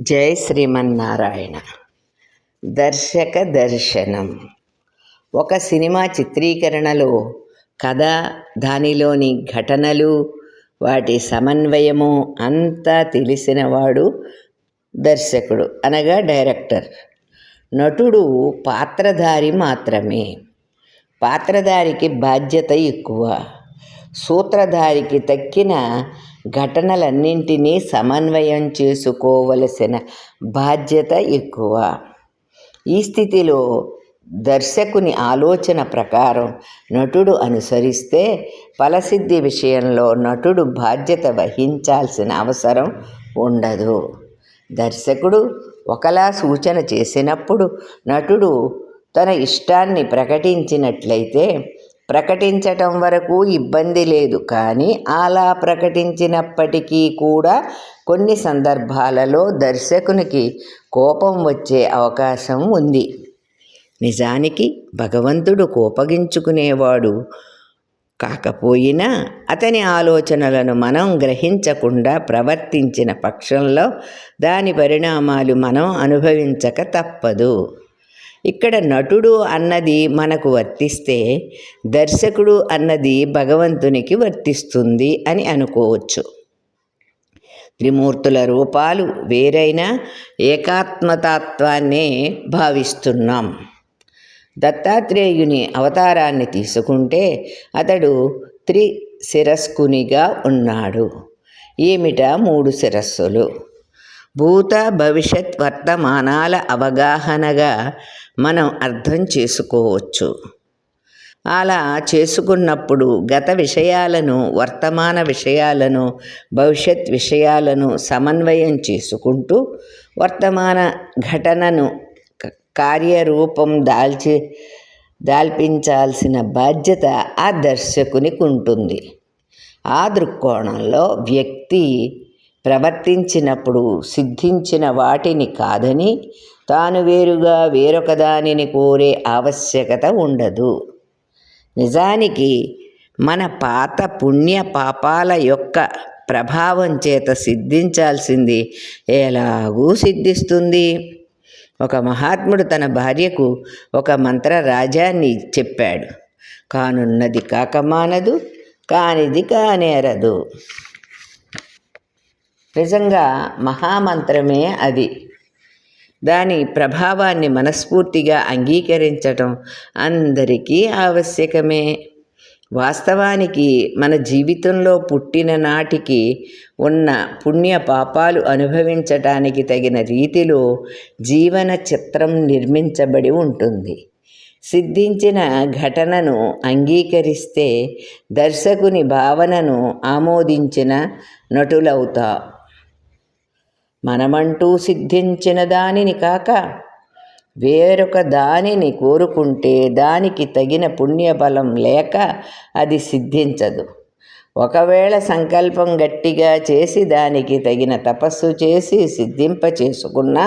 జై శ్రీమన్నారాయణ. దర్శక దర్శనం. ఒక సినిమా చిత్రీకరణలో కథ దానిలోని ఘటనలు వాటి సమన్వయము అంతా తెలిసినవాడు దర్శకుడు అనగా డైరెక్టర్. నటుడు పాత్రధారి మాత్రమే. పాత్రధారికి బాధ్యత ఎక్కువ. సూత్రధారికి తక్కిన ఘటనలన్నింటినీ సమన్వయం చేసుకోవలసిన బాధ్యత ఎక్కువ. ఈ స్థితిలో దర్శకుని ఆలోచన ప్రకారం నటుడు అనుసరిస్తే ఫలసిద్ధి విషయంలో నటుడు బాధ్యత వహించాల్సిన అవసరం ఉండదు. దర్శకుడు ఒకలా సూచన చేసినప్పుడు నటుడు తన ఇష్టాన్ని ప్రకటించినట్లయితే ప్రకటించటం వరకు ఇబ్బంది లేదు. కానీ అలా ప్రకటించినప్పటికీ కూడా కొన్ని సందర్భాలలో దర్శకునికి కోపం వచ్చే అవకాశం ఉంది. నిజానికి భగవంతుడు కోపగించుకునేవాడు కాకపోయినా అతని ఆలోచనలను మనం గ్రహించకుండా ప్రవర్తించిన పక్షంలో దాని పరిణామాలు మనం అనుభవించక తప్పదు. ఇక్కడ నటుడు అన్నది మనకు వర్తిస్తే దర్శకుడు అన్నది భగవంతునికి వర్తిస్తుంది అని అనుకోవచ్చు. త్రిమూర్తుల రూపాలు వేరైనా ఏకాత్మతత్వాన్నే భావిస్తున్నాం. దత్తాత్రేయుని అవతారాన్ని తీసుకుంటే అతడు త్రి శిరస్కునిగా ఉన్నాడు. ఏమిట మూడు శిరస్సులు? భూత భవిష్యత్ వర్తమానాల అవగాహనగా మనం అర్థం చేసుకోవచ్చు. అలా చేసుకున్నప్పుడు గత విషయాలను వర్తమాన విషయాలను భవిష్యత్ విషయాలను సమన్వయం చేసుకుంటూ వర్తమాన ఘటనను కార్యరూపం దాల్చి దాల్పించాల్సిన బాధ్యత ఆ దర్శకునికి ఉంటుంది ఆ దృక్కోణంలో వ్యక్తి ప్రవర్తించినప్పుడు సిద్ధించిన వాటిని కాదని తాను వేరుగా వేరొక దానిని కోరే ఆవశ్యకత ఉండదు. నిజానికి మన పాత పుణ్య పాపాల యొక్క ప్రభావం చేత సిద్ధించాల్సింది ఎలాగూ సిద్ధిస్తుంది. ఒక మహాత్ముడు తన భార్యకు ఒక మంత్ర రాజాన్ని చెప్పాడు. కానున్నది కాకమానదు కానిది కానేరదు. నిజంగా మహామంత్రమే అది. దాని ప్రభావాన్ని మనస్ఫూర్తిగా అంగీకరించటం అందరికీ ఆవశ్యకమే. వాస్తవానికి మన జీవితంలో పుట్టిన నాటికి ఉన్న పుణ్య పాపాలు అనుభవించటానికి తగిన రీతిలో జీవన చిత్రం నిర్మించబడి ఉంటుంది. సిద్ధించిన ఘటనను అంగీకరిస్తే దర్శకుని భావనను ఆమోదించిన నటులవుతా మనమంటూ సిద్ధించిన దానిని కాక వేరొక దానిని కోరుకుంటే దానికి తగిన పుణ్యబలం లేక అది సిద్ధించదు. ఒకవేళ సంకల్పం గట్టిగా చేసి దానికి తగిన తపస్సు చేసి సిద్ధింప చేసుకున్నా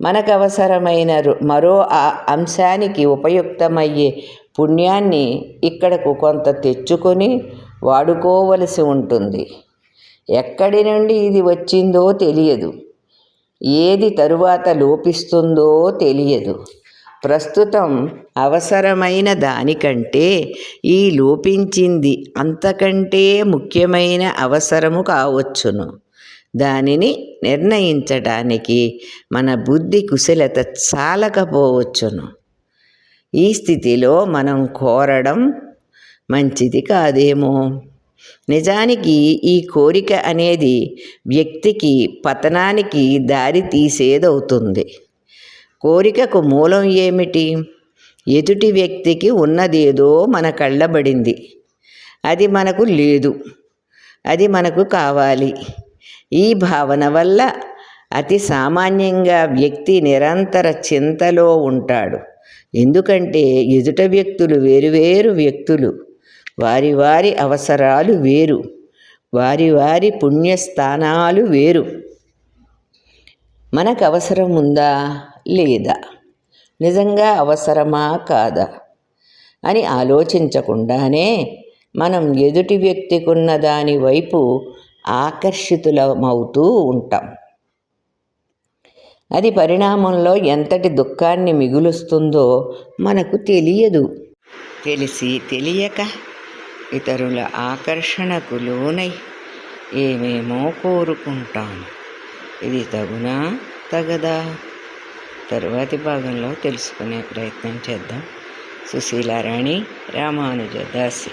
మనకు అవసరమైన మరో ఆ అంశానికి ఉపయుక్తమయ్యే పుణ్యాన్ని ఇక్కడకు కొంత తెచ్చుకొని వాడుకోవలసి ఉంటుంది. ఎక్కడి నుండి ఇది వచ్చిందో తెలియదు. ఏది తరువాత లోపిస్తుందో తెలియదు. ప్రస్తుతం అవసరమైన దానికంటే ఈ లోపించింది అంతకంటే ముఖ్యమైన అవసరము కావచ్చును. దానిని నిర్ణయించడానికి మన బుద్ధి కుశలత చాలకపోవచ్చును. ఈ స్థితిలో మనం కోరడం మంచిది కాదేమో? నిజానికి ఈ కోరిక అనేది వ్యక్తికి పతనానికి దారి తీసేదవుతుంది. కోరికకు మూలం ఏమిటి? ఎదుటి వ్యక్తికి ఉన్నదేదో మన కళ్ళబడింది. అది మనకు లేదు. అది మనకు కావాలి. ఈ భావన వల్ల అతి సామాన్యంగా వ్యక్తి నిరంతర చింతలో ఉంటాడు. ఎందుకంటే ఎదుట వ్యక్తులు వేరువేరు వ్యక్తులు. వారి వారి అవసరాలు వేరు. వారి వారి పుణ్యస్థానాలు వేరు. మనకు అవసరం ఉందా లేదా? నిజంగా అవసరమా? కాదా? అని ఆలోచించకుండానే మనం ఎదుటి వ్యక్తికున్న దాని వైపు ఆకర్షితులమవుతూ ఉంటాం. అది పరిణామంలో ఎంతటి దుఃఖాన్ని మిగులుస్తుందో మనకు తెలియదు. తెలిసి తెలియక ఇతరుల ఆకర్షణకు లోనై ఏమేమో కోరుకుంటాము ఇది తగునా తగదా? తరువాతి భాగంలో తెలుసుకునే ప్రయత్నం చేద్దాం. సుశీలారాణి రామానుజదాసి